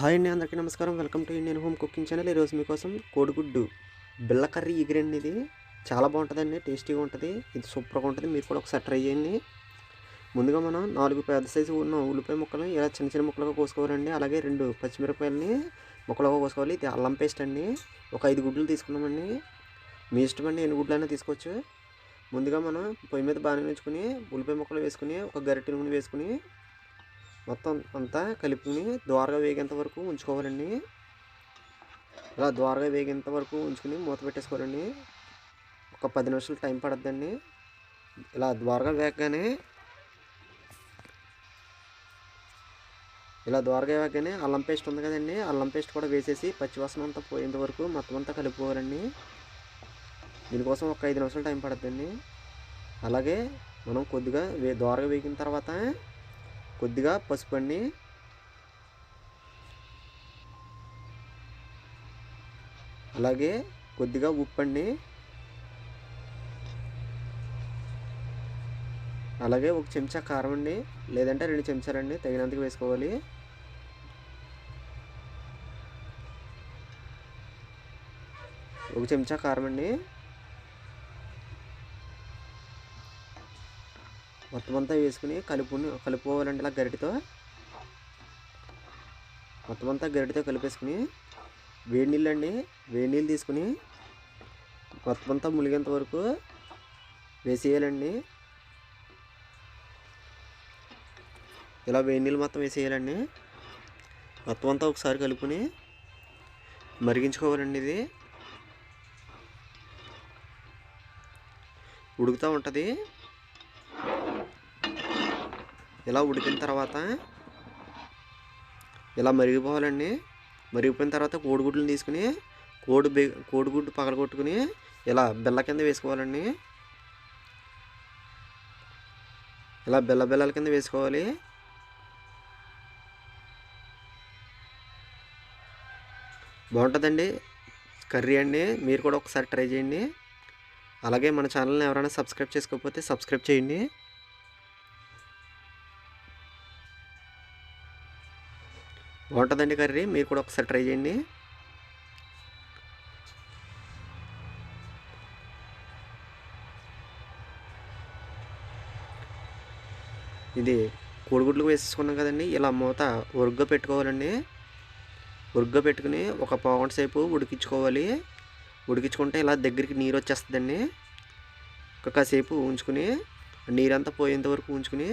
Hi అండి అందరికీ నమస్కారం. Welcome to Indian home cooking channel. ఈరోజు మీకోసం కోడిగుడ్డు బిళ్ళ కర్రీ ఎగిరండి ఇది. చాలా బాగుంటుందండి టేస్టీగా ఉంటుంది. ఇది సూపర్గా ఉంటుంది. మీరు కూడా ఒకసారి ట్రై చేయండి. ముందుగా మనం నాలుగు పెద్ద సైజు ఉన్న ఉల్లిపాయ ముక్కలు ఇలా చిన్న చిన్న ముక్కలుగా కోసుకోవాలండి. అలాగే రెండు పచ్చిమిరపకాయలని ముక్కలుగా కోసుకోవాలి. ఇది అల్లం పేస్ట్ అండి. ఒక ఐదు గుడ్లు తీసుకున్నామండి మీ ఇష్టమండి ఎన్ని గుడ్లైనా తీసుకోవచ్చు. ముందుగా మనం పొయ్యి మీద బాగా ఉంచుకొని ఉల్లిపాయ ముక్కలు వేసుకుని ఒక గరిటె నూనె వేసుకుని మొత్తం అంతా కలుపుకుని ద్వారగా వేగేంత వరకు ఉంచుకోవాలండి. ఇలా ద్వారగా వేగేంత వరకు ఉంచుకుని మూత పెట్టేసుకోవాలండి. ఒక పది నిమిషాలు టైం పడద్దండి. ఇలా ద్వారగా వేగగానే ఇలా ద్వారగా వేగగానే అల్లం పేస్ట్ ఉంది కదండి అల్లం పేస్ట్ కూడా వేసేసి పచ్చివాసన అంతా పోయేంత వరకు మొత్తం అంతా కలుపుకోవాలండి. దీనికోసం ఒక ఐదు నిమిషాలు టైం పడద్దండి. అలాగే మనం కొద్దిగా వే ద్వారగా వేగిన తర్వాత కొద్దిగా పసుపు అండి. అలాగే కొద్దిగా ఉప్పు అండి. అలాగే ఒక చెంచా కారం అండి. లేదంటే రెండు చెంచాలండి తగినంతగా వేసుకోవాలి. ఒక చెంచా కారం అండి. మొత్తం అంతా వేసుకుని కలుపుని కలుపుకోవాలండి ఇలా గరిటితో. మొత్తం అంతా గరిటితో కలిపేసుకుని వేడి నీళ్ళు అండి వేడి నీళ్ళు తీసుకుని మొత్తం అంతా ములిగేంత వరకు వేసేయాలండి. ఇలా వేడి నీళ్ళు మొత్తం వేసేయాలండి. మొత్తం అంతా ఒకసారి కలుపుని మరిగించుకోవాలండి ఇది. ఉడుకుతూ ఉంటుంది. ఇలా ఉడికిన తర్వాత ఇలా మరిగిపోవాలండి. మరిగిపోయిన తర్వాత కోడిగుడ్లను తీసుకుని కోడి బే కోడిగుడ్డు పగలగొట్టుకుని ఇలా బెల్ల కింద వేసుకోవాలండి. ఇలా బెల్ల బెల్లల కింద వేసుకోవాలి. బాగుంటుందండి. కర్రీ అండి. మీరు కూడా ఒకసారి ట్రై చేయండి. అలాగే మన ఛానల్ని ఎవరైనా సబ్స్క్రైబ్ చేసుకోకపోతే సబ్స్క్రైబ్ చేయండి. బాగుంటుందండి కర్రీ. మీరు కూడా ఒకసారి ట్రై చేయండి. ఇది కోడిగుడ్లు వేసేసుకున్నాం కదండి. ఇలా మూత ఉరుగ్గా పెట్టుకోవాలండి. ఉరుగ్గా పెట్టుకుని ఒక పావుగంట సేపు ఉడికించుకోవాలి. ఉడికించుకుంటే ఇలా దగ్గరికి నీరు వచ్చేస్తుందండి. ఒక కాసేపు ఉంచుకుని నీరంతా పోయేంత వరకు ఉంచుకుని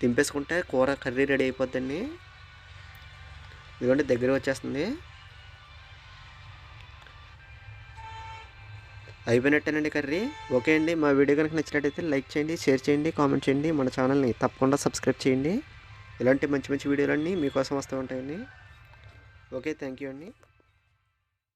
దింపేసుకుంటే కూర కర్రీ రెడీ అయిపోద్దండి. ఇదిగోండి దగ్గర వచ్చేస్తుంది. అయిపోయినట్టేనండి కర్రీ. ఓకే అండి మా వీడియో కనుక నచ్చినట్టయితే లైక్ చేయండి షేర్ చేయండి కామెంట్ చేయండి మన ఛానల్ని తప్పకుండా సబ్స్క్రైబ్ చేయండి. ఇలాంటి మంచి మంచి వీడియోలన్నీ మీకోసం వస్తూ ఉంటాయండి. ఓకే థ్యాంక్ యూ అండి.